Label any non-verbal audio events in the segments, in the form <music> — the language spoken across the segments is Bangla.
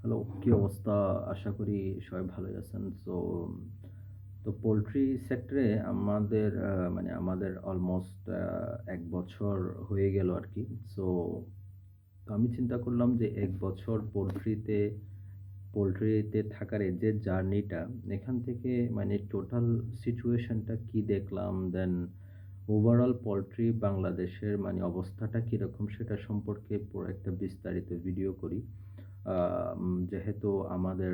হ্যালো, কি অবস্থা? আশা করি সবাই ভালোই আছেন। সো তো পোলট্রি সেক্টরে আমাদের মানে আমাদের অলমোস্ট এক বছর হয়ে গেল আর কি সো তো আমি চিন্তা করলাম যে এক বছর পোলট্রিতে পোলট্রিতে থাকার যে জার্নিটা এখান থেকে মানে টোটাল সিচুয়েশনটা কি দেখলাম, দেন ওভারঅল পোলট্রি বাংলাদেশের মানে অবস্থাটা কীরকম সেটা সম্পর্কে পুরো একটা বিস্তারিত ভিডিও করি। যেহেতু আমাদের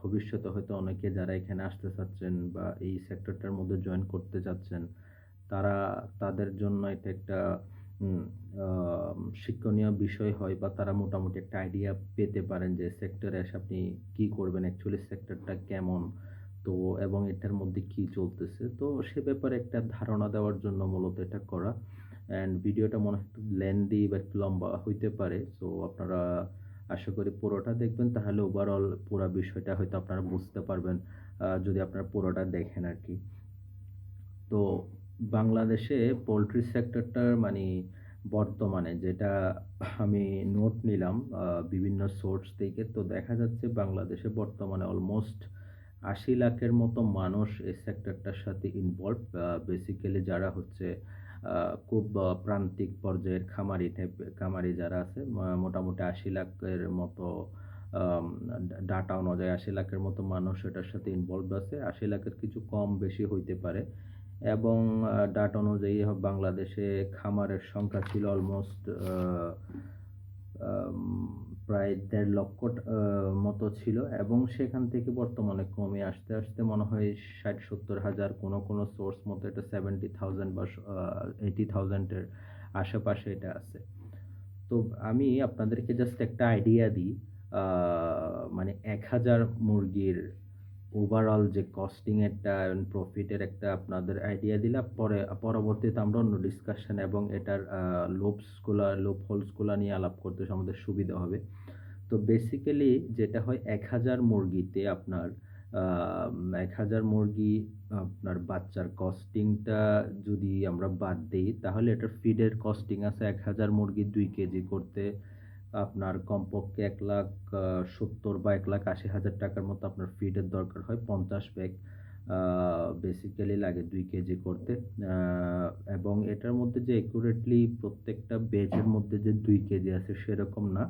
ভবিষ্যতে হয়তো অনেকে যারা এখানে আসতে চাচ্ছেন বা এই সেক্টরটার মধ্যে জয়েন করতে চাচ্ছেন, তারা তাদের জন্য এটা একটা শিক্ষণীয় বিষয় হয় বা তারা মোটামুটি একটা আইডিয়া পেতে পারেন যে সেক্টরে এসে আপনি কি করবেন, অ্যাকচুয়ালি সেক্টরটা কেমন? তো এবং এটার মধ্যে কি চলতেছে? তো সে ব্যাপারে একটা ধারণা দেওয়ার জন্য মূলত এটা করা। অ্যান্ড ভিডিওটা মনে হয় একটু লেন্দি বা একটু লম্বা হইতে পারে। সো আপনারা আশা করি পুরোটা দেখবেন, তাহলে ওভারঅল পুরো বিষয়টা হয়তো আপনারা বুঝতে পারবেন যদি আপনারা পুরোটা দেখেন আর কি তো বাংলাদেশে পোল্ট্রি সেক্টরটার মানে বর্তমানে যেটা আমি নোট নিলাম বিভিন্ন সোর্স থেকে। তো দেখা যাচ্ছে বাংলাদেশে বর্তমানে অলমোস্ট ৮০ লাখের মতো মানুষ এই সেক্টরটার সাথে ইনভলভড। আ বেসিক্যালি যারা হচ্ছে খুব প্রান্তিক পর্যায়ের খামারি খামারি যারা আছে মোটামুটি ৮০ লাখের মতো ডাটা অনুযায়ী ৮০ লাখের মতো মানুষ এটার সাথে ইনভলভড আছে। ৮০ লাখের কিছু কম বেশি হইতে পারে। এবং ডাটা অনুযায়ী বাংলাদেশে খামারের সংখ্যা ছিল অলমোস্ট প্রায় দেড় লক্ষ মতো ছিল এবং সেখান থেকে বর্তমানে কমে আসতে, আসতে মনে হয় ৬০-৭০ হাজার কোনো, কোনো সোর্স মতে এটা 70,000 বা স আ 80,000 এর আশেপাশে এটা আছে। তো আমি আপনাদেরকে জাস্ট একটা আইডিয়া দিই। মানে ১০০০ মুরগির ওভারঅল যে কস্টিং একটা এন্ড প্রফিট এর একটা আপনাদের আইডিয়া দিলাম। পরে পরবর্তীতে আমরা অন্য ডিসকাশন এবং এটার আ লুপসগুলা লুপ হোলসগুলা নিয়ে আলাপ করতে আমাদের সুবিধা হবে। তো বেসিক্যালি যেটা হয় ১০০০ মুরগিতে আপনার এক হাজার মুরগি আপনার বাচ্চার কস্টিংটা যদি আমরা বাদ দিই তাহলে এটার ফিডের কস্টিং আছে ১০০০ মুরগি দুই কেজি করতে আপনার কমপক্ষে এক লাখ সত্তর বা ১,৮০,০০০ টাকার মতো আপনার ফিডের দরকার হয়। ৫০ ব্যাগ বেসিক্যালি লাগে দুই কেজি করতে। এবং এটার মধ্যে যে একুরেটলি প্রত্যেকটা বেজের মধ্যে যে দুই কেজি আছে সেরকম না।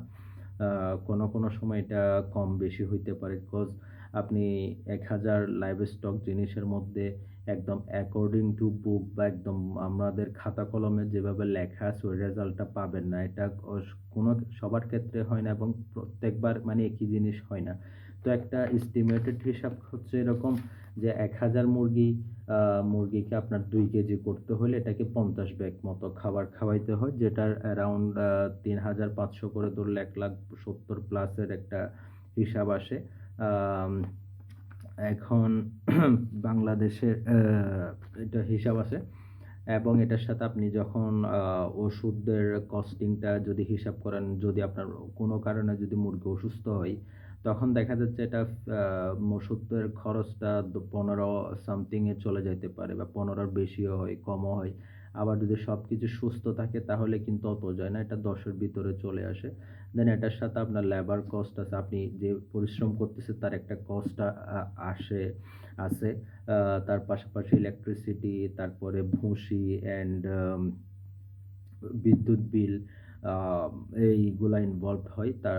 কোনো, কোনো সময় এটা কম বেশি হইতে পারে। বিকজ আপনি ১০০০ লাইভ স্টক জিনিসের মধ্যে একদম অ্যাকর্ডিং টু বুক বা একদম আমাদের খাতা কলমে যেভাবে লেখা আছে ওই রেজাল্টটা পাবেন না। এটা কোনো সবার ক্ষেত্রে হয় না এবং প্রত্যেকবার মানে একই জিনিস হয় না। তো একটা এস্টিমেটেড হিসাব হচ্ছে এরকম যে ১০০০ মুরগি আ মুরগিকে আপনার দুই কেজি করতে হলে এটাকে ৫০ ব্যাগ মতো খাবার খাওয়াইতে হয়। যেটার অ্যারাউন্ড তিন হাজার পাঁচশো করে ধরলে ১,৭০,০০০ প্লাস এর একটা হিসাব আসে। এখন <clears throat> বাংলাদেশের এটা হিসাব আছে এবং এটার সাথে আপনি যখন ওষুধের কস্টিংটা যদি হিসাব করেন, যদি আপনার কোনো কারণে যদি মুরগি অসুস্থ হয়, তখন দেখা যাচ্ছে এটা ওষুধের খরচটা পনেরো ১৫ সামথিং এ চলে যাইতে পারে বা ১৫ র বেশিও হয়, কমও হয়। আবার যদি সবকিছু সুস্থ থাকে তাহলে কিন্তু অত যায় না। এটা দশের ভিতরে চলে আসে। দেন এটার সাথে আপনার লেবার কস্ট আছে। আপনি যে পরিশ্রম করতেছে তার একটা কস্ট আসে আছে। তার পাশাপাশি ইলেকট্রিসিটি, তারপরে ভুসি অ্যান্ড বিদ্যুৎ বিল এইগুলা ইনভলভ হয়। তা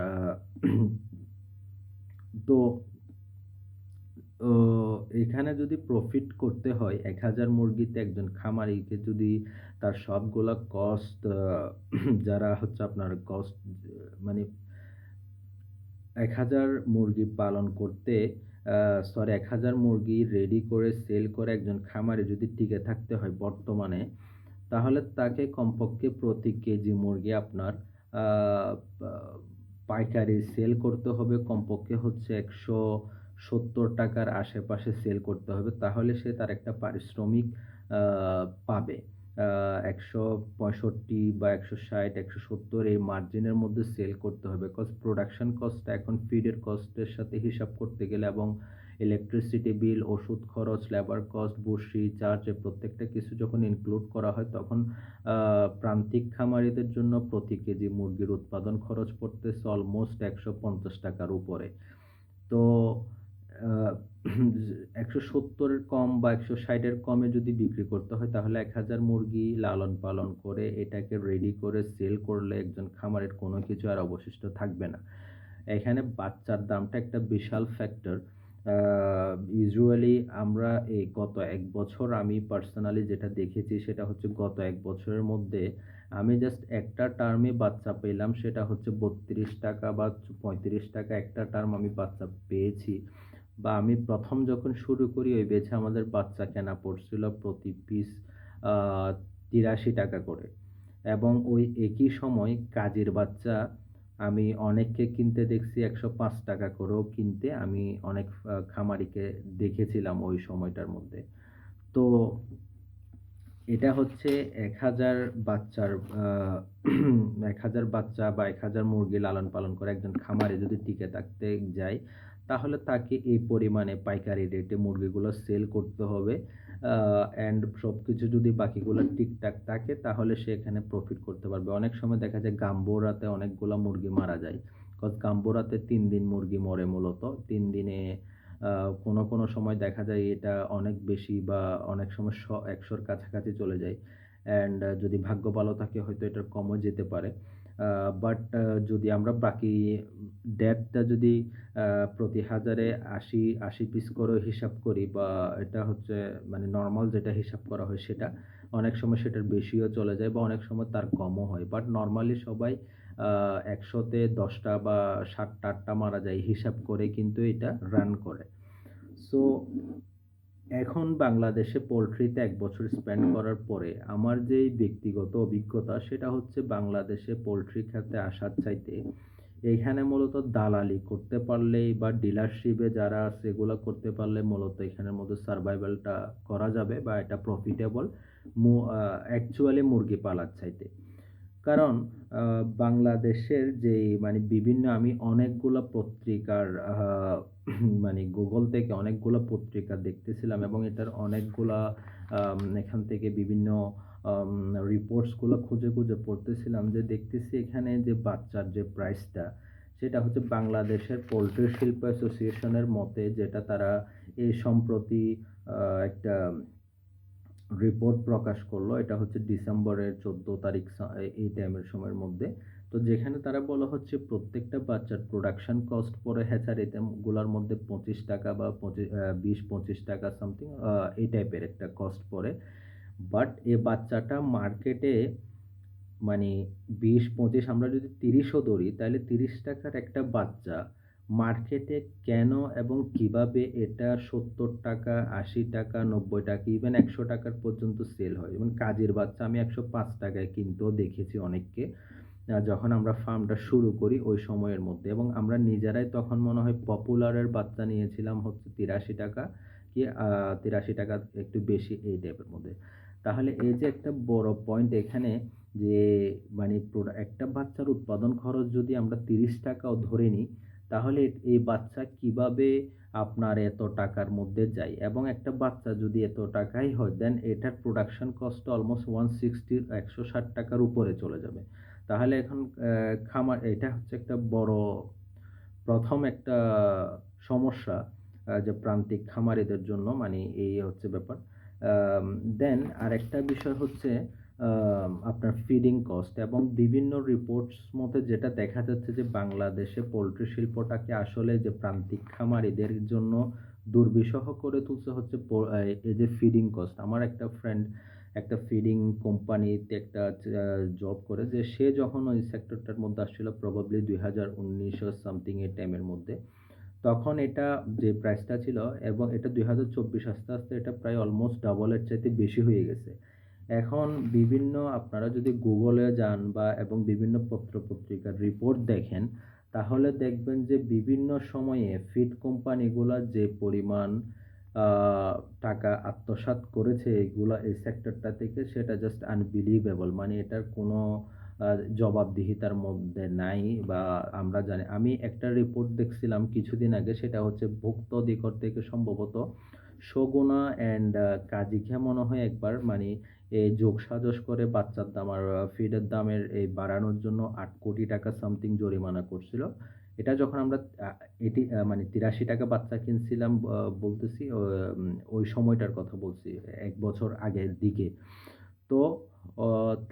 তো এখানে যদি প্রফিট করতে হয় ১০০০ মুরগিতে একজন খামারিকে যদি তার সবগুলা কস্ট <clears throat> যারা হচ্ছে আপনার কস্ট মানে ১০০০ মুরগি পালন করতে সরি ১০০০ মুরগি রেডি করে সেল করে একজন খামারি যদি টিকে থাকতে হয় বর্তমানে, তাহলে তাকে কমপক্ষে প্রতি কেজি মুরগি আপনার পাইকারি সেল করতে হবে কমপক্ষে হচ্ছে একশো সত্তর টাকার আশেপাশে সেল করতে হবে। তাহলে সে তার একটা পারিশ্রমিক পাবে। একশো পঁয়ষট্টি বা ১৬০, ১৭০ এই মার্জিনের মধ্যে সেল করতে হবে। কজ প্রোডাকশান কস্ট এখন ফিডের কস্টের সাথে হিসাব করতে গেলে এবং ইলেকট্রিসিটি বিল, ওষুধ খরচ, লেবার কস্ট, বসি, চার্জ প্রত্যেকটা কিছু যখন ইনক্লুড করা হয় তখন প্রান্তিক খামারিদের জন্য প্রতি কেজি মুরগির উৎপাদন খরচ পড়তেছে অলমোস্ট একশো পঞ্চাশ টাকার উপরে। তো <clears throat> একশো সত্তরের কম বা ১৬০ এর কমে যদি বিক্রি করতে হয় তাহলে ১০০০ মুরগি লালন-পালন করে এটাকে রেডি করে সেল করলে একজন খামারের কোনো কিছু আর অবশিষ্ট থাকবে না। এখানে বাচ্চার দামটা একটা বিশাল ফ্যাক্টর। ইউজুয়ালি আমরা এই গত এক বছর আমি পার্সোনালি যেটা দেখেছি সেটা হচ্ছে গত এক বছরের মধ্যে আমি জাস্ট একটা টার্মে বাচ্চা পেলাম, সেটা হচ্ছে ৳৩২ বা ৳৩৫ একটা টার্ম আমি বাচ্চা পেয়েছি। বা আমি প্রথম যখন শুরু করি ওই বেছে আমাদের বাচ্চা কেনা পড়ছিল প্রতি পিস তিরাশি টাকা করে। এবং ওই একই সময় কাজের বাচ্চা আমি অনেককে কিনতে দেখছি ৳১০৫ করেও কিনতে আমি অনেক খামারিকে দেখেছিলাম ওই সময়টার মধ্যে। তো এটা হচ্ছে ১০০০ বাচ্চার এক হাজার বাচ্চা বা ১০০০ মুরগি লালন-পালন করে একজন খামারে যদি টিকে থাকতে যায়, তাহলে তাকে এই পরিমাণে পাইকারি রেটে মুরগিগুলো সেল করতে হবে। অ্যান্ড সব কিছু যদি বাকিগুলো ঠিকঠাক থাকে তাহলে সে এখানে প্রফিট করতে পারবে। অনেক সময় দেখা যায় গাম্বোরাতে অনেকগুলা মুরগি মারা যায়। কজ গাম্বোরাতে তিন দিন মুরগি মরে মূলত। তিন দিনে কোনো, কোনো সময় দেখা যায় এটা অনেক বেশি বা অনেক সময় শ ১০০ র কাছাকাছি চলে যায়। অ্যান্ড যদি ভাগ্য ভালো থাকে হয়তো এটা কমও যেতে পারে। বাট যদি আমরা বাকি ডেটটা যদি প্রতি হাজারে আশি আশি পিস করেও হিসাব করি বা এটা হচ্ছে মানে নর্মাল যেটা হিসাব করা হয় সেটা, অনেক সময় সেটার বেশিও চলে যায় বা অনেক সময় তার কমও হয়। বাট নর্মালি সবাই একশোতে ১০০ তে ১০ টা বা ৭ টা ৮ টা মারা যায় হিসাব করে কিন্তু এটা রান করে। সো এখন বাংলাদেশে পোল্ট্রিতে এক বছর স্পেন্ড করার পরে আমার যেই ব্যক্তিগত অভিজ্ঞতা, সেটা হচ্ছে বাংলাদেশে পোল্ট্রি খাতে আসার চাইতে এইখানে মূলত দালালি করতে পারলেই বা ডিলারশিপে যারা আছে, এগুলো করতে পারলে মূলত এখানের মধ্যে সারভাইভালটা করা যাবে বা এটা প্রফিটেবল অ্যাকচুয়ালি মুরগি পালার চাইতে। কারণ বাংলাদেশের যেই মানে বিভিন্ন আমি অনেকগুলা পত্রিকার মানে গুগল থেকে অনেকগুলো পত্রিকা দেখতেছিলাম এবং এটার অনেকগুলা এখান থেকে বিভিন্ন রিপোর্টসগুলো খুঁজে, খুঁজে পড়তেছিলাম যে দেখতেছি এখানে যে বাচ্চার যে প্রাইসটা সেটা হচ্ছে বাংলাদেশের পোলট্রি শিল্প অ্যাসোসিয়েশনের মতে যেটা তারা এই সম্প্রতি একটা রিপোর্ট প্রকাশ করল। এটা হচ্ছে ডিসেম্বরের ১৪ তারিখ এই টাইমের সময়ের মধ্যে। তো যেখানে তারা বলা হচ্ছে প্রত্যেকটা বাচ্চার প্রোডাকশন কস্ট পড়ে হ্যাচারিতে গুলার মধ্যে ৳২৫ বা পঁচি আ ৳২০-৳২৫ সামথিং এই টাইপের একটা কস্ট পড়ে। বাট এ বাচ্চাটা মার্কেটে মানে ২০-২৫ আমরা যদি তিরিশও ধরি, তাহলে তিরিশ টাকার একটা বাচ্চা মার্কেটে কেন এবং কীভাবে এটা ৳৭০, ৳৮০, ৳৯০ ইভেন ৳১০০ পর্যন্ত সেল হয়। এবং কাজের বাচ্চা আমি একশো পাঁচ টাকায় কিনতেও দেখেছি অনেককে। যখন আমরা ফার্মটা শুরু করি ওই সময়ের মধ্যে এবং আমরা নিজেরাই তখন মনে হয় পপুলারের বাচ্চা নিয়েছিলাম হচ্ছে ৳৮৩ কি তিরাশি টাকা একটু বেশি এই টাইপের মধ্যে। তাহলে এই যে একটা বড় পয়েন্ট এখানে যে মানে একটা বাচ্চার উৎপাদন খরচ যদি আমরা তিরিশ টাকাও ধরে নিই, তাহলে এই বাচ্চা কীভাবে আপনার এত টাকার মধ্যে যায় এবং একটা বাচ্চা যদি এত টাকাই হয় দেন এটার প্রোডাকশন কস্ট অলমোস্ট ওয়ান সিক্সটির একশো ষাট টাকার উপরে চলে যাবে। তাহলে এখন খামার, এটা হচ্ছে একটা বড়, প্রথম একটা সমস্যা যে প্রান্তিক খামারিদের জন্য মানে এই হচ্ছে ব্যাপার। দেন আরেকটা বিষয় হচ্ছে আপনার ফিডিং কস্ট এবং বিভিন্ন রিপোর্টস মতে যেটা দেখা যাচ্ছে যে বাংলাদেশে পোল্ট্রি শিল্পটাকে আসলে যে প্রান্তিক খামারিদের জন্য দুর্বিষহ করে তুলছে হচ্ছে এই যে ফিডিং কস্ট। আমার একটা ফ্রেন্ড একটা ফিডিং কোম্পানিতে একটা জব করে যে সে যখন ওই সেক্টরটার মধ্যে আসছিল প্রবাবলি ২০১৯ ও সামথিং এই টাইমের মধ্যে। তখন এটা যে প্রাইসটা ছিল এবং এটা ২০২৪ আস্তে, আস্তে এটা প্রায় অলমোস্ট ডাবল এর চাইতে বেশি হয়ে গেছে। এখন বিভিন্ন আপনারা যদি গুগলে যান বা এবং বিভিন্ন পত্র-পত্রিকার রিপোর্ট দেখেন, তাহলে দেখবেন যে বিভিন্ন সময়ে ফিড কোম্পানিগুলা যে পরিমাণ টাকা আত্মসাৎ করেছে এগুলা এই সেক্টরটা থেকে সেটা জাস্ট আনবিলিভেবল মানে এটার কোনো জবাবদিহিতার মধ্যে নাই বা আমরা জানি আমি একটা রিপোর্ট দেখছিলাম কিছুদিন আগে সেটা হচ্ছে ভুক্ত অধিকর থেকে সম্ভবত সগুনা অ্যান্ড কাজীখা মনে হয় একবার মানে এই যোগসাজশ করে বাচ্চার দাম আর ফিডের দামের এই বাড়ানোর জন্য আট কোটি টাকা সামথিং জরিমানা করছিল। এটা যখন আমরা এটি মানে তিরাশি টাকা বাচ্চা কিনছিলাম বলতেছি ওই সময়টার কথা বলছি, এক বছর আগের দিকে। তো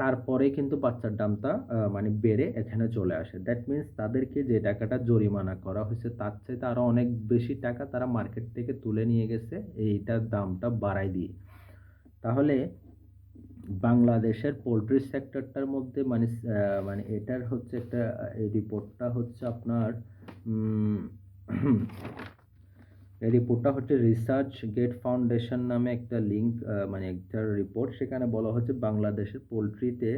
তারপরে কিন্তু বাচ্চার দামটা মানে বেড়ে এখানে চলে আসে। দ্যাট মিনস তাদেরকে যে টাকাটা জরিমানা করা হয়েছে, তার চাইতে আরও অনেক বেশি টাকা তারা মার্কেট থেকে তুলে নিয়ে গেছে, এইটার দামটা বাড়ায় দিয়ে। তাহলে বাংলাদেশের পোলট্রি সেক্টরটার মধ্যে মানে মানে এটার হচ্ছে একটা, এই রিপোর্টটা হচ্ছে আপনার এই রিপোর্টটা হচ্ছে রিসার্চ গেট ফাউন্ডেশন নামে একটা লিঙ্ক মানে একটা রিপোর্ট সেখানে বলা হচ্ছে বাংলাদেশের পোল্ট্রিতে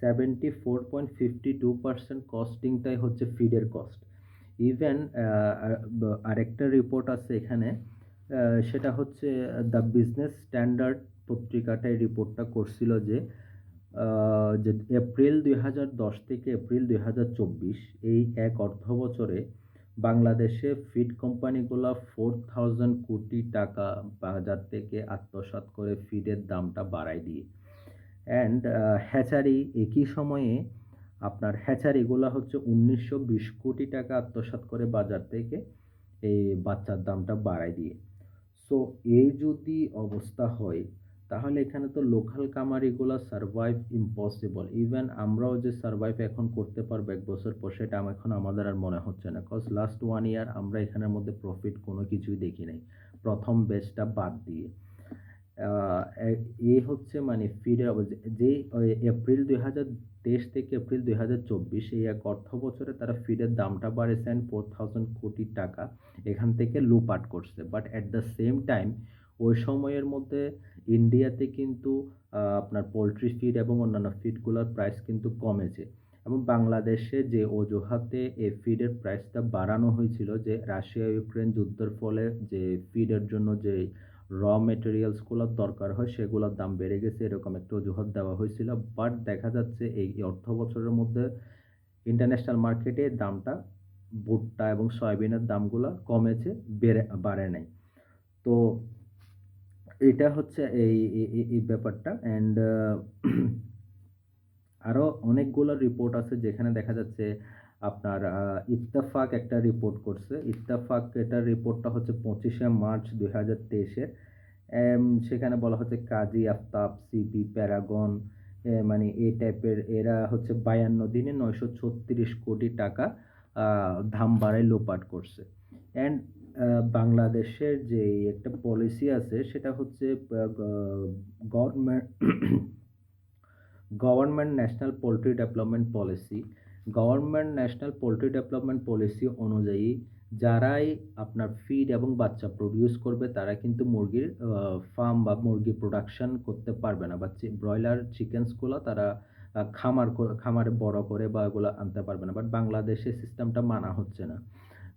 74.52% কস্টিংটাই হচ্ছে ফিডের কস্ট। ইভেন আরেকটা রিপোর্ট আছে এখানে সেটা হচ্ছে দ্য বিজনেস স্ট্যান্ডার্ড পত্রিকাটা এই রিপোর্টটা করছিল যে যে এপ্রিল ২০১০ থেকে এপ্রিল ২০২৪ এই এক অর্থবছরে বাংলাদেশে ফিড কোম্পানিগুলো ফোর থাউজেন্ড কোটি টাকা বাজার থেকে আত্মসাৎ করে ফিডের দামটা বাড়ায় দিয়ে। অ্যান্ড হ্যাচারি একই সময়ে আপনার হ্যাচারিগুলো হচ্ছে ১৯২০ কোটি টাকা আত্মসাৎ করে বাজার থেকে এই বাচ্চার দামটা বাড়ায় দিয়ে। সো এই যদি অবস্থা হয় তাহলে এখানে তো লোকাল কামারিগুলা সারভাইভ ইম্পসিবল। ইভেন আমরাও যে সারভাইভ এখন করতে পারব এক বছর পর, সেটা এখন আমাদের আর মনে হচ্ছে না। কজ লাস্ট ওয়ান ইয়ার আমরা এখানের মধ্যে প্রফিট কোনো কিছুই দেখি নাই। ১ম ব্যাচটা বাদ দিয়ে। এ হচ্ছে মানে ফিডের যে যেই ওই এপ্রিল ২০২৩ থেকে এপ্রিল ২০২৪ এই এক অর্থ বছরে তারা ফিডের দামটা বাড়িয়েছেন 4000 কোটি টাকা। এখান থেকে লুটপাট করছে। But at the same time ওই সময়ের মধ্যে ইন্ডিয়াতে কিন্তু আপনার পোলট্রি ফিড এবং অন্যান্য ফিডগুলার প্রাইস কিন্তু কমেছে। এবং বাংলাদেশে যে অজুহাতে এই ফিডের প্রাইসটা বাড়ানো হয়েছিল যে রাশিয়া-ইউক্রেন যুদ্ধের ফলে যে ফিডের জন্য যে র মেটেরিয়ালসগুলার দরকার হয় সেগুলোর দাম বেড়ে গেছে এরকম একটা অজুহাত দেওয়া হয়েছিল। বাট দেখা যাচ্ছে এই অর্থ বছরের মধ্যে ইন্টারন্যাশনাল মার্কেটে দামটা ভুট্টা এবং সয়াবিনের দামগুলা কমেছে, বেড়ে বাড়ে নাই। তো এটা হচ্ছে এই এই ব্যাপারটা অ্যান্ড <clears throat> আরও অনেকগুলো রিপোর্ট আছে যেখানে দেখা যাচ্ছে আপনার ইত্তেফাক একটা রিপোর্ট করছে। ইত্তেফাক এটার রিপোর্টটা হচ্ছে ২৫শে মার্চ ২০২৩ এর। এম সেখানে বলা হচ্ছে কাজী আফতাব, সিপি, প্যারাগন মানে এই টাইপের এরা হচ্ছে ৫২ দিনে ৯৩৬ কোটি টাকা দাম বাড়ায় লোপাট করছে। অ্যান্ড বাংলাদেশের যে একটা পলিসি আছে, সেটা হচ্ছে government government national poultry development policy. Government national poultry development policy অনুযায়ী যারাই আপনার ফিড এবং বাচ্চা প্রডিউস করবে, তারা কিন্তু মুরগির ফার্ম বা মুরগি প্রোডাকশন করতে পারবে না বা ব্রয়লার চিকেনসগুলা তারা খামার খামারে বড় করে বা এগুলা আনতে পারবে না। বাট বাংলাদেশে সিস্টেমটা মানা হচ্ছে না।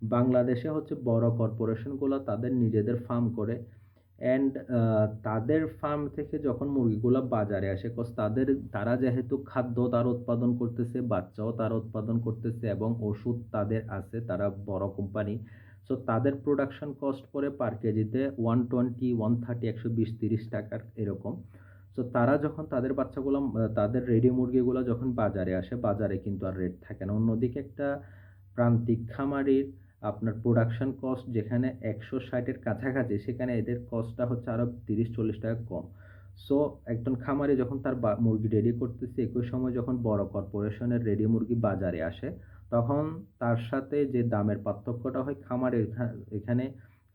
বাংলাদেশে হচ্ছে বড় কর্পোরেশনগুলা তাদের নিজেদের ফার্ম করে অ্যান্ড তাদের ফার্ম থেকে যখন মুরগিগুলো বাজারে আসে কজ তাদের তারা যেহেতু খাদ্য তারা উৎপাদন করতেছে, বাচ্চাও তারা উৎপাদন করতেছে এবং ওষুধ তাদের আছে, তারা বড় কোম্পানি। সো তাদের প্রোডাকশন কস্ট পড়ে পার কেজিতে 120, 130, ১২০, ৩০ টাকার এরকম। সো তারা যখন তাদের বাচ্চাগুলা তাদের রেডি মুরগিগুলো যখন বাজারে আসে, বাজারে কিন্তু আর রেট থাকে না। অন্যদিকে একটা প্রান্তিক খামারির আপনার প্রোডাকশন কস্ট যেখানে একশো ষাটের কাছাকাছি সেখানে এদের কস্টটা হচ্ছে আরও তিরিশ চল্লিশ টাকা কম। সো একজন খামারে যখন তার মুরগি রেডি করতেছে একই সময় যখন বড় কর্পোরেশনের রেডি মুরগি বাজারে আসে, তখন তার সাথে যে দামের পার্থক্যটা হয় খামারের এখানে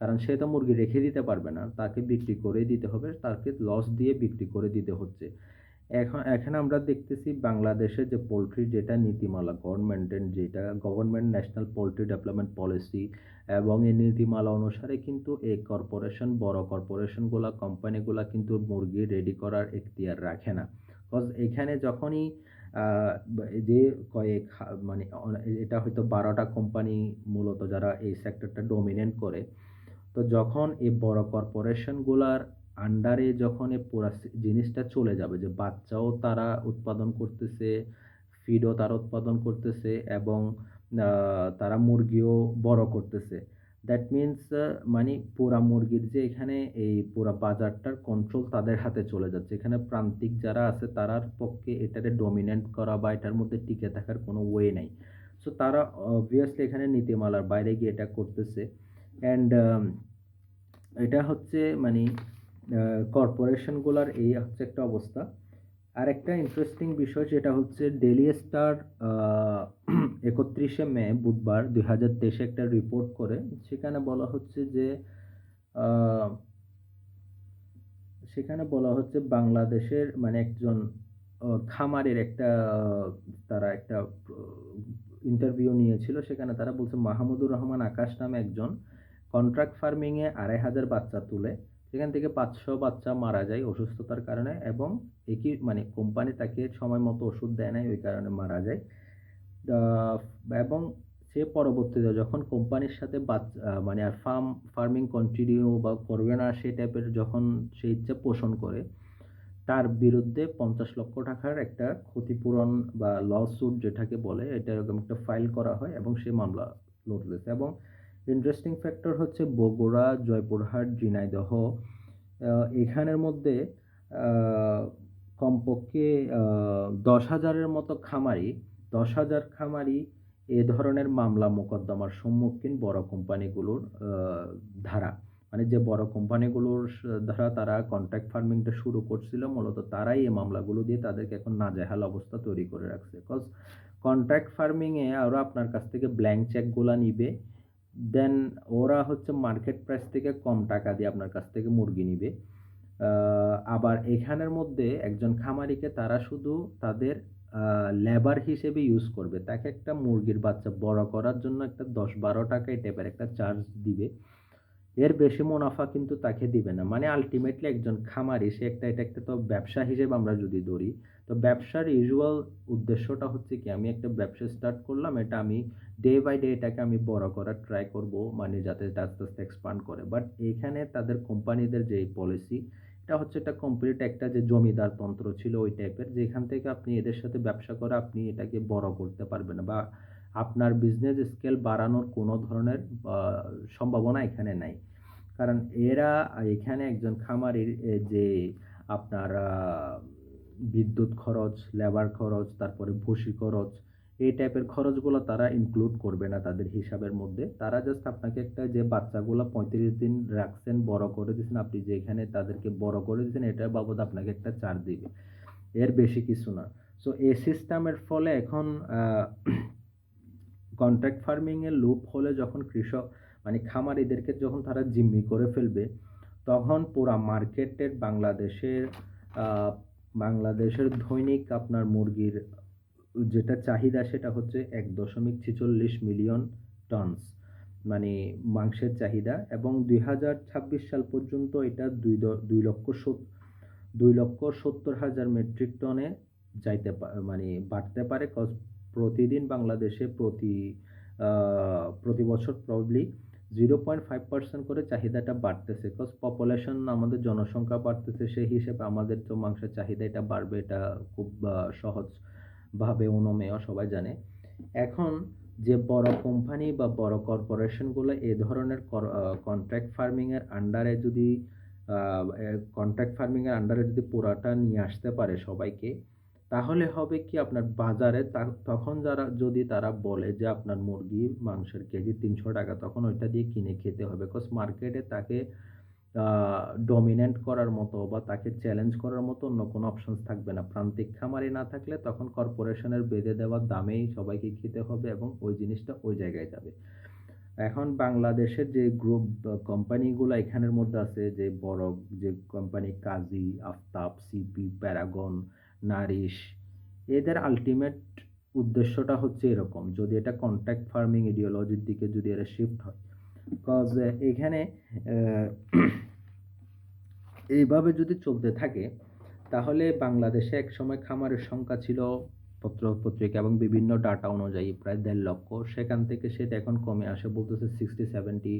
কারণ সে তো মুরগি রেখে দিতে পারবে না। তাকে বিক্রি করেই দিতে হবে। তাকে লস দিয়ে বিক্রি করে দিতে হচ্ছে। এখন, এখানে আমরা দেখতেছি বাংলাদেশে যে পোল্ট্রি যেটা নীতিমালা গভর্নমেন্টের যেটা government national poultry development policy এবং এই নীতিমালা অনুসারে কিন্তু এই কর্পোরেশন বড় কর্পোরেশনগুলা কোম্পানিগুলা কিন্তু মুরগি রেডি করার এখতিয়ার রাখে না। কজ এখানে যখনই যে কয়েক মানে এটা হয়তো বারোটা কোম্পানি মূলত যারা এই সেক্টরটা ডমিনেন্ট করে। তো যখন এই বড় কর্পোরেশনগুলার আন্ডারে যখন এই পুরা জিনিসটা চলে যাবে যে বাচ্চাও তারা উৎপাদন করতেছে, ফিডও তারা উৎপাদন করতেছে এবং তারা মুরগিও বড় করতেছে। দ্যাট মিন্স মানে পুরা মুরগির যে এখানে এই পুরা বাজারটার কন্ট্রোল তাদের হাতে চলে যাচ্ছে। এখানে প্রান্তিক যারা আছে তারার পক্ষে এটাকে ডমিনেন্ট করা বা এটার মধ্যে টিকে থাকার কোনো ওয়ে নাই। সো তারা অবভিয়াসলি এখানে নীতিমালার বাইরে গিয়ে এটা করতেছে। অ্যান্ড এটা হচ্ছে মানে কর্পোরেশনগুলোর এই হচ্ছে একটা অবস্থা। আর একটা ইন্টারেস্টিং বিষয় যেটা হচ্ছে ডেলি স্টার <clears throat> একত্রিশে মে, বুধবার দুই হাজার তেইশে একটা রিপোর্ট করে। সেখানে বলা হচ্ছে যে সেখানে বলা হচ্ছে বাংলাদেশের মানে একজন খামারের একটা, তারা একটা ইন্টারভিউ নিয়েছিল। সেখানে তারা বলছে, মাহমুদুর রহমান আকাশ নামে একজন কন্ট্রাক্ট ফার্মিংয়ে আড়াই হাজার বাচ্চা তুলে। সেখান থেকে পাঁচশো বাচ্চা মারা যায় অসুস্থতার কারণে এবং একই মানে কোম্পানি তাকে সময় মতো ওষুধ দেয় নাই, ওই কারণে মারা যায়। এবং সে পরবর্তীতে যখন কোম্পানির সাথে বাচ্চা মানে আর ফার্ম ফার্মিং কন্টিনিউ বা করবে না সেই টাইপের যখন সে ইচ্ছা পোষণ করে, তার বিরুদ্ধে পঞ্চাশ লক্ষ টাকার একটা ক্ষতিপূরণ বা লসুট যেটাকে বলে, এটা এরকম একটা ফাইল করা হয় এবং সে মামলা লড়তেছে। এবং ইন্টারেস্টিং ফ্যাক্টর হচ্ছে বগুড়া, জয়পুরহাট, ঝিনাইদহ এখানের মধ্যে কমপক্ষে দশ হাজারের মতো খামারি, দশ হাজার খামারি এ ধরনের মামলা মোকদ্দমার সম্মুখীন বড় কোম্পানিগুলোর ধারা। মানে যে বড় কোম্পানিগুলোর ধারা তারা কন্ট্রাক্ট ফার্মিংটা শুরু করছিল, মূলত তারাই এই মামলাগুলো দিয়ে তাদেরকে এখন নাজেহাল অবস্থা তৈরি করে রাখছে। বিকজ কন্ট্রাক্ট ফার্মিংয়ে আরও আপনার কাছ থেকে ব্ল্যাঙ্ক চেকগুলো নিবে দেন ওরা হচ্ছে মার্কেট প্রাইস থেকে কম টাকা দিয়ে আপনার কাছ থেকে মুরগি নিবে। আবার এখানের মধ্যে একজন খামারিকে তারা শুধু তাদের লেবার হিসেবে ইউজ করবে। তাকে একটা মুরগির বাচ্চা বড় করার জন্য একটা দশ বারো টাকা এই টাইপের একটা চার্জ দিবে। এর বেশি মুনাফা কিন্তু তাকে দিবে না। মানে আলটিমেটলি একজন খামারি, সে একটা, এটা একটা তো ব্যবসা হিসেবে আমরা যদি ধরি তো ব্যবসার ইউজুয়াল উদ্দেশ্যটা হচ্ছে কি, আমি একটা ব্যবসা স্টার্ট করলাম, এটা আমি ডে বাই ডে এটাকে আমি বড় করার ট্রাই করব মানে যাতে আস্তে আস্তে এক্সপান্ড করে। বাট এখানে তাদের কোম্পানিদের যে পলিসি এটা হচ্ছে একটা কমপ্লিট একটা যে জমিদার তন্ত্র ছিল ওই টাইপের যেখান থেকে আপনি এদের সাথে ব্যবসা করে আপনি এটাকে বড় করতে পারবেন বা আপনার বিজনেস স্কেল বাড়ানোর কোনো ধরনের সম্ভাবনা এখানে নাই। কারণ এরা, এখানে একজন খামারির যে আপনার বিদ্যুৎ খরচ লেবার খরচ, তারপরে ভুসি খরচ, এই টাইপের খরচগুলো তারা ইনক্লুড করবে না তাদের হিসাবের মধ্যে। তারা জাস্ট আপনাকে একটা যে বাচ্চাগুলো পঁয়ত্রিশ দিন রাখছেন, বড় করে দিয়েছেন, আপনি যে এখানে তাদেরকে বড় করে দিয়েছেন, এটার বাবদ আপনাকে একটা চার্জ দিবে। এর বেশি কিছু না। সো এই সিস্টেমের ফলে এখন কন্ট্রাক্ট ফার্মিংয়ের লুপ হলে যখন কৃষক মানে খামারিদেরকে যখন তারা জিম্মি করে ফেলবে, তখন পুরা মার্কেটের বাংলাদেশের বাংলাদেশের দৈনিক আপনার মুরগির যেটা চাহিদা সেটা হচ্ছে এক দশমিক ছেচল্লিশ মিলিয়ন টনস মানে মাংসের চাহিদা। এবং দুই হাজার ছাব্বিশ সাল পর্যন্ত এটা দুই দুই লক্ষ দুই লক্ষ সত্তর হাজার মেট্রিক টনে যাইতে মানে বাড়তে পারে। কজ প্রতিদিন বাংলাদেশে প্রতি প্রতি বছর probably zero point five percent করে চাহিদাটা বাড়তেছে বিকজ পপুলেশন আমাদের জনসংখ্যা বাড়তেছে, সেই হিসেবে আমাদের তো মাংসের চাহিদা এটা বাড়বে, এটা খুব সহজভাবে অনুমেয় সবাই জানে। এখন যে বড় কোম্পানি বা বড় কর্পোরেশনগুলো এ ধরনের কন্ট্রাক্ট ফার্মিংয়ের আন্ডারে যদি কন্ট্রাক্ট ফার্মিংয়ের আন্ডারে যদি পুরাটা নিয়ে আসতে পারে সবাইকে তাহলে হবে কি আপনার বাজারে তখন যারা, যদি তারা বলে যে আপনার মুরগি মাংসের কেজি তিনশো টাকা, তখন ওইটা দিয়ে কিনে খেতে হবে। বিকজ মার্কেটে তাকে ডমিনেন্ট করার মতো বা তাকে চ্যালেঞ্জ করার মতো অন্য কোনো অপশনস থাকবে না। প্রান্তিক খামারি না থাকলে তখন কর্পোরেশনের বেঁধে দেওয়ার দামেই সবাইকে খেতে হবে এবং ওই জিনিসটা ওই জায়গায় যাবে। এখন বাংলাদেশের যে গ্রুপ কোম্পানিগুলো এখানের মধ্যে আছে, যে বড় যে company Kazi, Aftab, CP, Paragon Nourish. এদের আলটিমেট উদ্দেশ্যটা হচ্ছে এরকম, যদি এটা কন্ট্রাক্ট ফার্মিং ইডিওলজির দিকে যদি এরা শিফট হয়। কজ এখানে এইভাবে যদি চলতে থাকে, তাহলে বাংলাদেশে একসময় খামারের সংখ্যা ছিল পত্র পত্রিকা এবং বিভিন্ন ডাটা অনুযায়ী প্রায় দেড় লক্ষ। সেখান থেকে সেটা এখন কমে আসে, বলতেছে সিক্সটি সেভেন্টি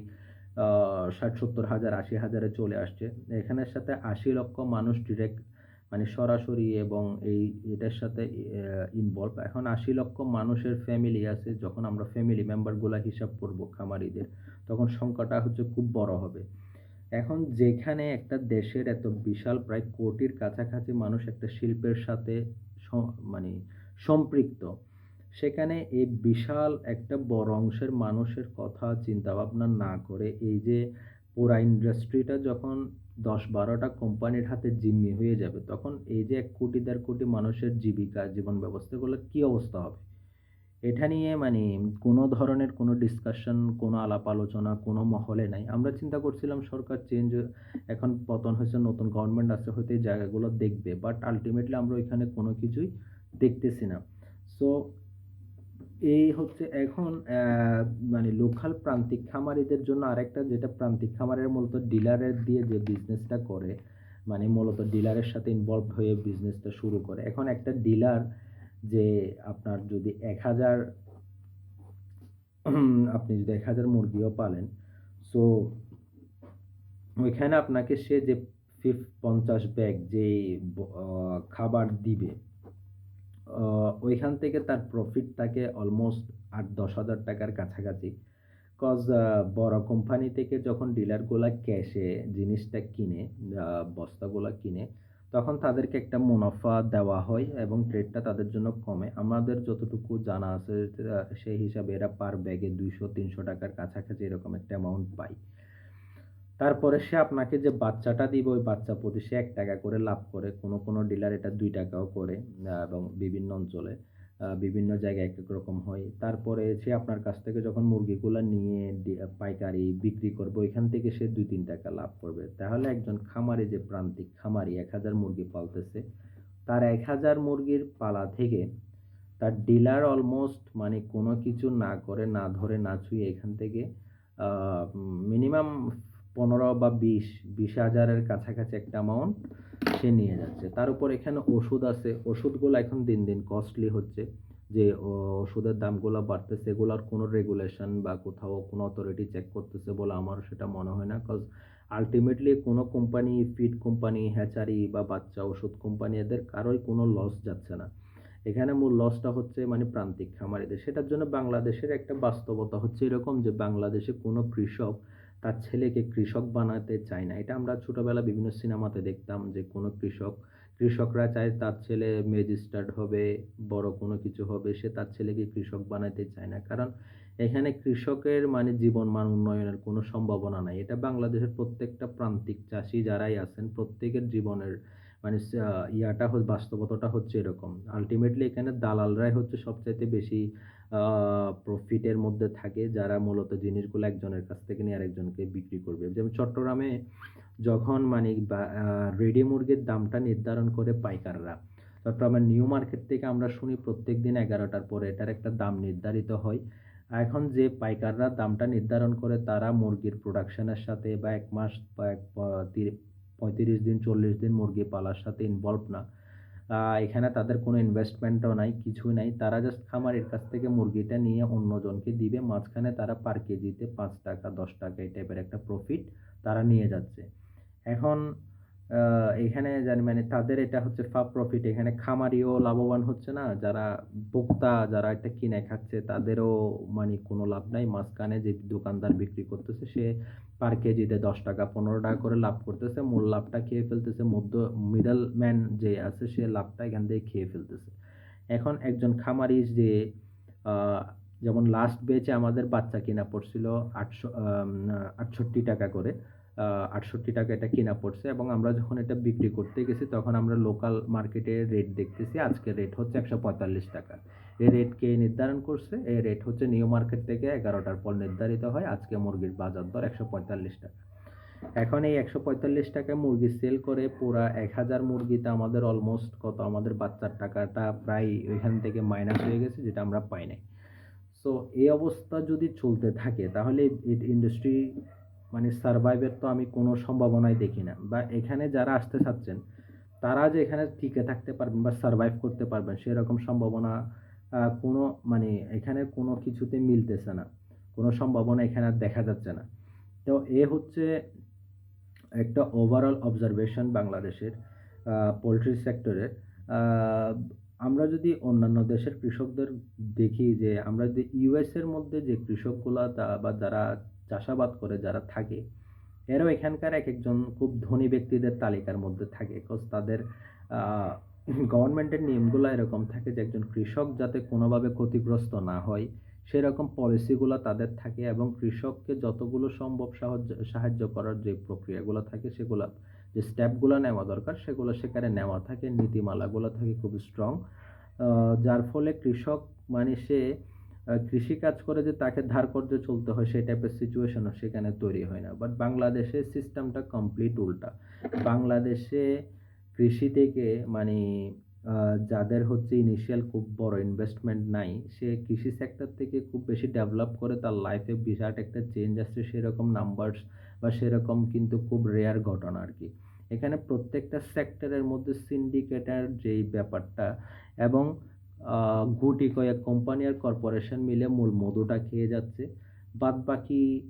ষাট, সত্তর হাজার, আশি হাজারে চলে আসছে। এখানের সাথে আশি লক্ষ মানুষ ডিরেক্ট মানে সরাসরি এবং এই এটার সাথে ইনভলভ এখন আশি লক্ষ মানুষের ফ্যামিলি আছে। যখন আমরা ফ্যামিলি মেম্বারগুলা হিসাব করব খামারিদের, তখন সংখ্যাটা হচ্ছে খুব বড় হবে। এখন যেখানে একটা দেশের এত বিশাল, প্রায় কোটির কাছাকাছি মানুষ একটা শিল্পের সাথে মানে সম্পৃক্ত, সেখানে এই বিশাল একটা বড় অংশের মানুষের কথা চিন্তা ভাবনা না করে এই যে পুরা ইন্ডাস্ট্রিটা যখন দশ বারোটা কোম্পানির হাতে জিম্মি হয়ে যাবে, তখন এই যে এক কোটি দেড় কোটি মানুষের জীবিকা, জীবন ব্যবস্থাগুলো কী অবস্থা হবে? এটা নিয়ে মানে কোনো ধরনের কোনো ডিসকাশন কোনো আলাপ আলোচনা, কোনো মহলে নাই। আমরা চিন্তা করছিলাম সরকার চেঞ্জ এখন পতন হয়েছে, নতুন গভর্নমেন্ট আছে, হয়তো এই জায়গাগুলো দেখবে বাট আলটিমেটলি আমরা ওইখানে কোনো কিছুই দেখতেছি না। সো এই হচ্ছে এখন মানে লোকাল প্রান্তিক খামারিদের জন্য আরেকটা যেটা প্রান্তিক খামারের মূলত ডিলারের দিয়ে যে বিজনেসটা করে মানে মূলত ডিলারের সাথে ইনভলভ হয়ে বিজনেসটা শুরু করে। এখন একটা ডিলার যে আপনার যদি এক হাজার আপনি যদি এক হাজার মুরগিও পালেন সো ওইখানে আপনাকে সে যে ফিফ পঞ্চাশ ব্যাগ যে খাবার দিবে ওইখান থেকে তার প্রফিট থাকে অলমোস্ট আট দশ হাজার টাকার কাছাকাছি। কজ বড় কোম্পানি থেকে যখন ডিলারগুলা ক্যাশে জিনিসটা কিনে বস্তাগুলা কিনে, তখন তাদেরকে একটা মুনাফা দেওয়া হয় এবং ট্রেডটা তাদের জন্য কমে। আমাদের যতটুকু জানা আছে সেই হিসাবে এরা পার ব্যাগে দুইশো, তিনশো টাকার কাছাকাছি এরকম একটা অ্যামাউন্ট পায়। তারপরে সে আপনাকে যে বাচ্চাটা দিবে, ওই বাচ্চা প্রতি সে এক টাকা করে লাভ করে। কোনো কোনো ডিলার এটা দুই টাকাও করে এবং বিভিন্ন অঞ্চলে বিভিন্ন জায়গায় এক এক রকম হয়। তারপরে সে আপনার কাছ থেকে যখন মুরগিগুলো নিয়ে পাইকারি বিক্রি করবে, ওইখান থেকে সে দুই, তিন টাকা লাভ করবে। তাহলে একজন খামারি, যে প্রান্তিক খামারি, এক হাজার মুরগি পালতেছে, তার এক হাজার মুরগির পালা থেকে তার ডিলার অলমোস্ট মানে কোনো কিছু না করে, না ধরে, না ছুঁয়ে এখান থেকে মিনিমাম পনেরো বা বিশ বিশ হাজারের কাছাকাছি একটা অ্যামাউন্ট সে নিয়ে যাচ্ছে। তার উপর এখানে ওষুধ আছে। ওষুধগুলো এখন দিন দিন কস্টলি হচ্ছে যে ওষুধের দামগুলো বাড়তেছে। এগুলোর কোনো রেগুলেশন বা কোথাও কোনো অথরিটি চেক করতেছে বলে আমার সেটা মনে হয় না। কজ আলটিমেটলি কোনো কোম্পানি ফিড কোম্পানি হ্যাচারি বা বাচ্চা ওষুধ কোম্পানি এদের কারোই কোনো লস যাচ্ছে না। এখানে মূল লসটা হচ্ছে মানে প্রান্তিক খামারিদের। সেটার জন্য বাংলাদেশের একটা বাস্তবতা হচ্ছে এরকম যে, বাংলাদেশে কোনো কৃষক তার ছেলেকে কৃষক বানাতে চায় না। এটা আমরা ছোটবেলা বিভিন্ন সিনেমাতে দেখতাম যে কোনো কৃষক, কৃষকরা চায় তার ছেলে ম্যাজিস্ট্রেট হবে, বড় কোনো কিছু হবে, সে তার ছেলেকে কৃষক বানাতে চায় না। কারণ এখানে কৃষকের মানে জীবন মান উন্নয়নের কোনো সম্ভাবনা নাই। এটা বাংলাদেশের প্রত্যেকটা প্রান্তিক চাষি যারাই আছেন, প্রত্যেকের জীবনের মানে ইয়াটা বাস্তবতাটা হচ্ছে এরকম। আলটিমেটলি এখানে দালালরাই হচ্ছে সবচাইতে বেশি প্রফিটের মধ্যে থাকে, যারা মূলত জিনিসগুলো একজনের কাছ থেকে নিয়ে আরেকজনকে বিক্রি করবে। যেমন চট্টগ্রামে যখন মানে রেডি মুরগির দামটা নির্ধারণ করে পাইকাররা, চট্টগ্রামের নিউ মার্কেট থেকে আমরা শুনি প্রত্যেক দিন এগারোটার পরে এটার একটা দাম নির্ধারিত হয়। এখন যে পাইকাররা দামটা নির্ধারণ করে, তারা মুরগির প্রোডাকশনের সাথে বা এক মাস বা এক পঁয়ত্রিশ দিন, চল্লিশ দিন মুরগি পালার সাথে ইনভলভ না। এখানে তাদের কোনো ইনভেস্টমেন্টও নাই, কিছুই নাই। তারা জাস্ট খামারের কাছ থেকে মুরগিটা নিয়ে অন্যজনকে দিবে। মাঝখানে তারা পার কেজিতে পাঁচ টাকা, দশ টাকা এই টাইপের একটা প্রফিট তারা নিয়ে যাচ্ছে। এখন এখানে জানি মানে তাদের এটা হচ্ছে ফাপ প্রফিট এখানে খামারিও লাভবান হচ্ছে না। যারা ভোক্তা, যারা এটা কিনে খাচ্ছে, তাদেরও মানে কোনো লাভ নাই। মাঝখানে যে দোকানদার বিক্রি করতেছে, সে পার কেজিতে দশ টাকা, পনেরো টাকা করে লাভ করতেছে। মূল লাভটা খেয়ে ফেলতেছে মধ্য মিডল ম্যান যে আছে, সে লাভটা এখান থেকে খেয়ে ফেলতেছে। এখন একজন খামারি যে যেমন লাস্ট বেচে আমাদের বাচ্চা কিনা পড়ছিল আটশো আটষট্টি টাকা করে। আটষট্টি টাকা এটা কিনা পড়ছে এবং আমরা যখন এটা বিক্রি করতে গেছি, তখন আমরা লোকাল মার্কেটে রেট দেখতেছি। আজকে রেট হচ্ছে একশো পঁয়তাল্লিশ টাকা। এই রেট কে নির্ধারণ করছে এই রেট হচ্ছে নিউ মার্কেট থেকে এগারোটার পর নির্ধারিত হয় আজকে মুরগির বাজার দর একশো পঁয়তাল্লিশ টাকা। এখন এই একশো পঁয়তাল্লিশ টাকায় মুরগি সেল করে পুরা এক হাজার মুরগিতে আমাদের অলমোস্ট কত? আমাদের বাচ্চার টাকাটা প্রায় ওইখান থেকে মাইনাস হয়ে গেছে যেটা আমরা পাই নাই। সো এই অবস্থা যদি চলতে থাকে তাহলে ইন্ডাস্ট্রি মানে সার্ভাইভের তো আমি কোনো সম্ভাবনাই দেখি না। বা এখানে যারা আসতে চাচ্ছেন, তারা যে এখানে টিকে থাকতে পারবেন বা সার্ভাইভ করতে পারবেন, সেরকম সম্ভাবনা কোনো মানে এখানে কোনো কিছুতে মিলতেছে না। কোনো সম্ভাবনা এখানে আর দেখা যাচ্ছে না। তো এ হচ্ছে একটা ওভারঅল অবজারভেশন বাংলাদেশের পোলট্রি সেক্টরে আমরা যদি অন্যান্য দেশের কৃষকদের দেখি যে আমরা যদি ইউএসের মধ্যে যে কৃষকগুলা তা বা যারা চাষাবাদ করে যারা থাকে, এরাও এখানকার এক একজন খুব ধনী ব্যক্তিদের তালিকার মধ্যে থাকে। তাদের <laughs> গভর্নমেন্টের নিয়মগুলা এরকম থাকে যে একজন কৃষক যাতে কোনোভাবে ক্ষতিগ্রস্ত না হয়, সেরকম পলিসিগুলো তাদের থাকে এবং কৃষককে যতগুলো সম্ভব সাহায্য সাহায্য করার যে প্রক্রিয়াগুলো থাকে সেগুলা যে স্টেপগুলা নেওয়া দরকার সেগুলো সেখানে নেওয়া থাকে। নীতিমালাগুলো থাকে খুব স্ট্রং। যার ফলে কৃষক মানে সে আ কৃষিকাজ করে যে তাকে ধার কর্জে চলতে হয় সেই টাইপের সিচুয়েশনও সেখানে তৈরি হয় না। বাট বাংলাদেশের সিস্টেমটা কমপ্লিট উল্টা। বাংলাদেশে কৃষি থেকে মানে যাদের হচ্ছে ইনিশিয়াল খুব বড় ইনভেস্টমেন্ট নাই, সে কৃষি সেক্টর থেকে খুব বেশি ডেভেলপ করে তার লাইফে বিরাট একটা চেঞ্জ আসছে সেরকম নাম্বারস বা সেরকম কিন্তু খুব রেয়ার ঘটনা আর কি এখানে প্রত্যেকটা সেক্টরের মধ্যে সিন্ডিকেটের যেই ব্যাপারটা এবং গুটি কয়েক কোম্পানি আর কর্পোরেশন মিলে মূল মধুটা খেয়ে যাচ্ছে। বাদবাকি আ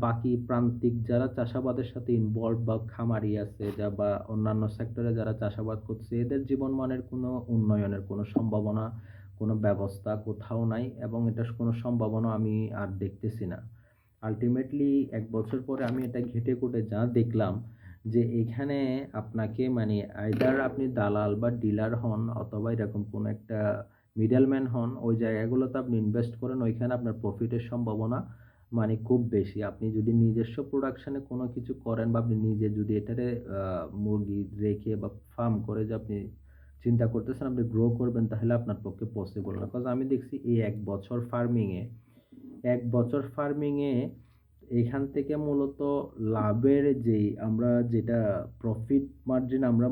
বাকি প্রান্তিক যারা চাষাবাদের সাথে ইনভলভড বা খামারি আছে যা বা অন্যান্য সেক্টরে যারা চাষাবাদ করছে এদের জীবনমানের কোনো উন্নয়নের কোনো সম্ভাবনা, কোনো ব্যবস্থা কোথাও নাই এবং এটার কোনো সম্ভাবনা আমি আর দেখতেছি না। আলটিমেটলি এক বছর পরে আমি এটা ঘেঁটে-ঘুঁটে যা দেখলাম যে এখানে আপনাকে মানে আইদার আপনি দালাল বা ডিলার হন অথবা এরকম কোনো একটা মিডলম্যান হন, ওই জায়গাগুলোতে আপনি ইনভেস্ট করেন ওইখানে আপনার প্রফিটের সম্ভাবনা মানে খুব বেশি। আপনি যদি নিজস্ব প্রোডাকশন কোনো কিছু করেন বা আপনি নিজে যদি এটারে মুরগি রেখে বা ফার্ম করে যে আপনি চিন্তা করতেছেন আপনি গ্রো করবেন, তাহলে আপনার পক্ষে পসিবল না। কজ আমি দেখছি এই এক বছর ফার্মিং এ ১ বছর ফার্মিং এ এখান থেকে মূলত লাভের যেই আমরা যেটা প্রফিট মার্জিন আমরা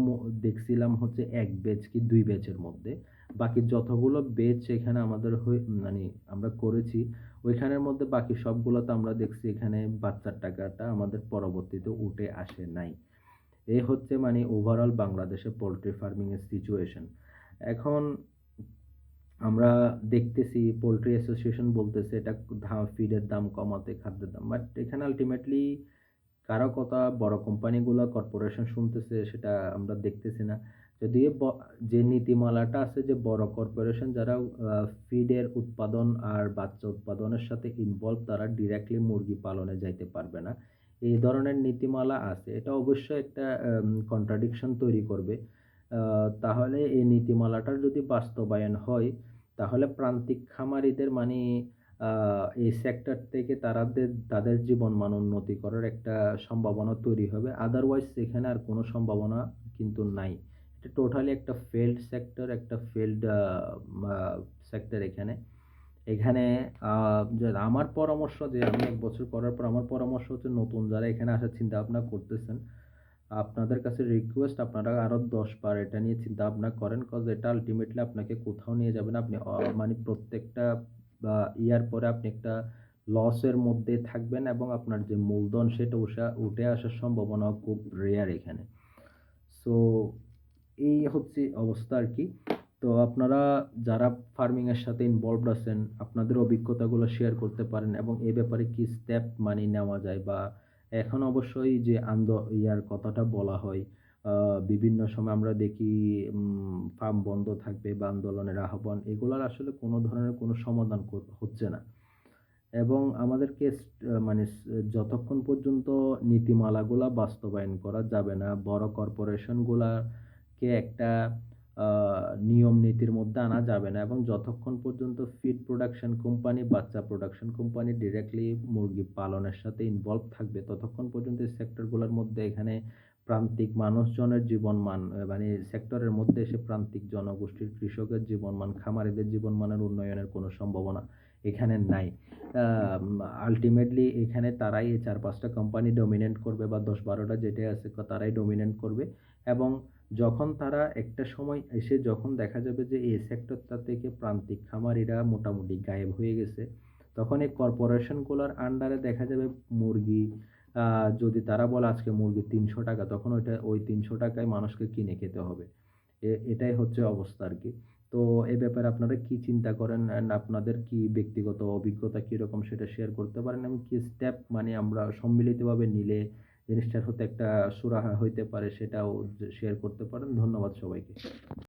দেখছিলাম হচ্ছে ১ ব্যাচ কি ২ ব্যাচের মধ্যে। বাকি যতগুলো ব্যাচ এখানে আমাদের হয়ে মানে আমরা করেছি ওইখানের মধ্যে বাকি সবগুলোতে আমরা দেখছি এখানে বাচ্চার টাকাটা আমাদের পরবর্তীতে উঠে আসে নাই। এই হচ্ছে মানে ওভারঅল বাংলাদেশে পোলট্রি ফার্মিং এর সিচুয়েশন। এখন আমরা দেখতেছি পোলট্রি অ্যাসোসিয়েশন বলতেছে এটা ফিডের দাম কমাতে, খাদ্যের দাম। বাট এখানে আল্টিমেটলি কারও কথা বড় কোম্পানিগুলো কর্পোরেশন শুনতেছে সেটা আমরা দেখতেছি না। যদিও ব যে নীতিমালাটা আছে যে বড় কর্পোরেশন যারা ফিডের উৎপাদন আর বাচ্চা উৎপাদনের সাথে ইনভলভ তারা ডিরেক্টলি মুরগি পালনে যাইতে পারবে না। এই ধরনের নীতিমালা আছে। এটা অবশ্যই একটা কন্ট্রাডিকশন তৈরি করবে। তাহলে এই নীতিমালাটার যদি বাস্তবায়ন হয়, তাহলে প্রান্তিক খামারিদের মানে এই সেক্টর থেকে তারাদের তাদের জীবনমান উন্নতি করার একটা সম্ভাবনা তৈরি হবে। আদারওয়াইজ সেখানে আর কোনো সম্ভাবনা কিন্তু নাই। টোটালি একটা ফেল্ড সেক্টর, একটা ফেল্ড সেক্টর এখানে। এখানে আমার পরামর্শ যে আমি ১ বছর করার পর আমার পরামর্শ হচ্ছে নতুন যারা এখানে আসার চিন্তাভাবনা করতেছেন, আপনাদের কাছে রিকোয়েস্ট আপনারা আরও ১০ বার এটা নিয়ে চিন্তাভাবনা করেন। কজ এটা আল্টিমেটলি আপনাকে কোথাও নিয়ে যাবে না। আপনি মানে প্রত্যেকটা ইয়ার পরে আপনি একটা লসের মধ্যে থাকবেন এবং আপনার যে মূলধন সেটা উঠে আসার সম্ভাবনা খুব রেয়ার এখানে। সো এই হচ্ছে অবস্থা আর কি তো আপনারা যারা ফার্মিংয়ের সাথে ইনভলভড আছেন, আপনাদের অভিজ্ঞতাগুলো শেয়ার করতে পারেন এবং এ ব্যাপারে কি স্টেপ মানে নেওয়া যায় বা এখন অবশ্যই যে আন্দ ইয়ার কথাটা বলা হয়, বিভিন্ন সময় আমরা দেখি ফার্ম বন্ধ থাকবে বা আন্দোলনের আহ্বান এগুলোর আসলে কোনো ধরনের কোনো সমাধান হচ্ছে না। এবং আমাদেরকে মানে যতক্ষণ পর্যন্ত নীতিমালাগুলা বাস্তবায়ন করা যাবে না, বড় কর্পোরেশনগুলাকে একটা নিয়ম নীতির মধ্যে আনা যাবে না এবং যতক্ষণ পর্যন্ত ফিড প্রোডাকশন কোম্পানি, বাচ্চা প্রোডাকশন কোম্পানি ডিরেক্টলি মুরগি পালনের সাথে ইনভলভ থাকবে, ততক্ষণ পর্যন্ত এই সেক্টরগুলোর মধ্যে এখানে প্রান্তিক মানুষজনের জীবনমান মানে সেক্টরের মধ্যে এসে প্রান্তিক জনগোষ্ঠীর কৃষকের জীবনমান, খামারিদের জীবনমানের উন্নয়নের কোনো সম্ভাবনা এখানে নাই। আল্টিমেটলি এখানে তারাই এই ৪-৫ টা কোম্পানি ডমিনেন্ট করবে বা ১০-১২ টা যেটাই আছে তারাই ডমিনেন্ট করবে এবং যখন তারা একটা সময় এসে যখন দেখা যাবে যে এই সেক্টরটা থেকে প্রান্তিক খামারিরা মোটামুটি গায়েব হয়ে গেছে, তখন এই কর্পোরেশনগুলোর আন্ডারে দেখা যাবে মুরগি যদি তারা বলে আজকে মুরগি ৳৩০০ তখন ওইটা ওই তিনশো টাকায় মানুষকে কিনে খেতে হবে। এটাই হচ্ছে অবস্থা আর কি। তো এ ব্যাপারে আপনারা কি চিন্তা করেন? অ্যান্ড আপনাদের কি ব্যক্তিগত অভিজ্ঞতা কীরকম সেটা শেয়ার করতে পারেন? এবং কি স্টেপ মানে আমরা সম্মিলিতভাবে নিলে জিনিসটার হতে একটা সুরাহা হইতে পারে সেটাও শেয়ার করতে পারেন। ধন্যবাদ সবাইকে।